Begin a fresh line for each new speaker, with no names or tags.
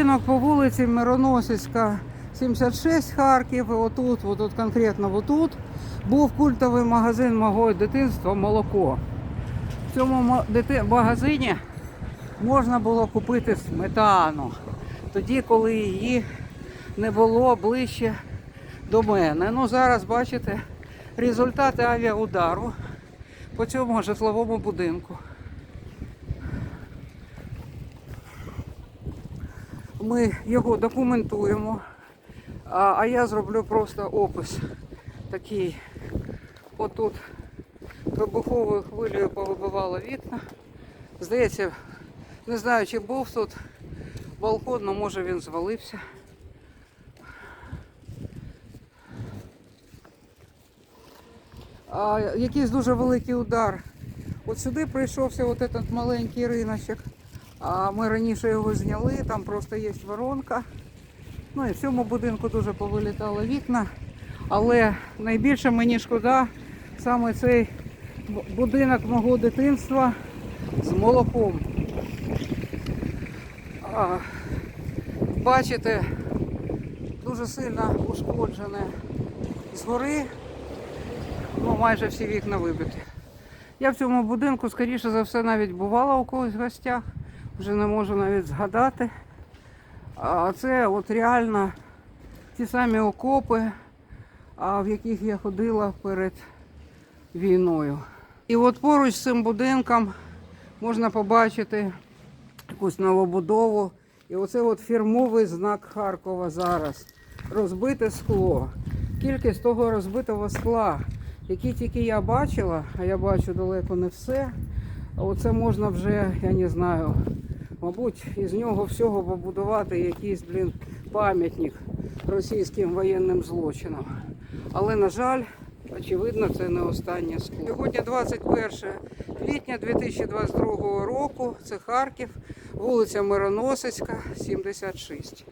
Будинок по вулиці Мироносицька, 76 Харків. І отут, отут конкретно отут, був культовий магазин мого дитинства молоко. В цьому магазині можна було купити сметану. Тоді, коли її не було ближче до мене. Ну зараз бачите результати авіаудару по цьому житловому будинку. Ми його документуємо, а, а я зроблю просто опис такий. Отут вибуховою хвилею повибивало вікна. Здається, не знаю, чи був тут балкон, але може він звалився. А, якийсь дуже великий удар. От сюди прийшовся от этот маленький риночок. А ми раніше його зняли, там просто є воронка. Ну і в цьому будинку дуже повилітали вікна. Але найбільше мені шкода саме цей будинок мого дитинства з молоком. А, бачите, дуже сильно ушкоджене згори. Ну, майже всі вікна вибиті. Я в цьому будинку, скоріше за все, навіть бувала у когось в гостях. Вже не можу навіть згадати. А це от реально ті самі окопи, в яких я ходила перед війною. І от поруч з цим будинком можна побачити якусь новобудову. І оце от фірмовий знак Харкова зараз. Розбите скло. Кількість того розбитого скла, які тільки я бачила, а я бачу далеко не все. Оце можна вже, я не знаю, мабуть, із нього всього побудувати якийсь, блін, пам'ятник російським воєнним злочинам. Але, на жаль, очевидно, це не останнє скло. Сьогодні 21 квітня 2022 року. Це Харків, вулиця Мироносицька, 76.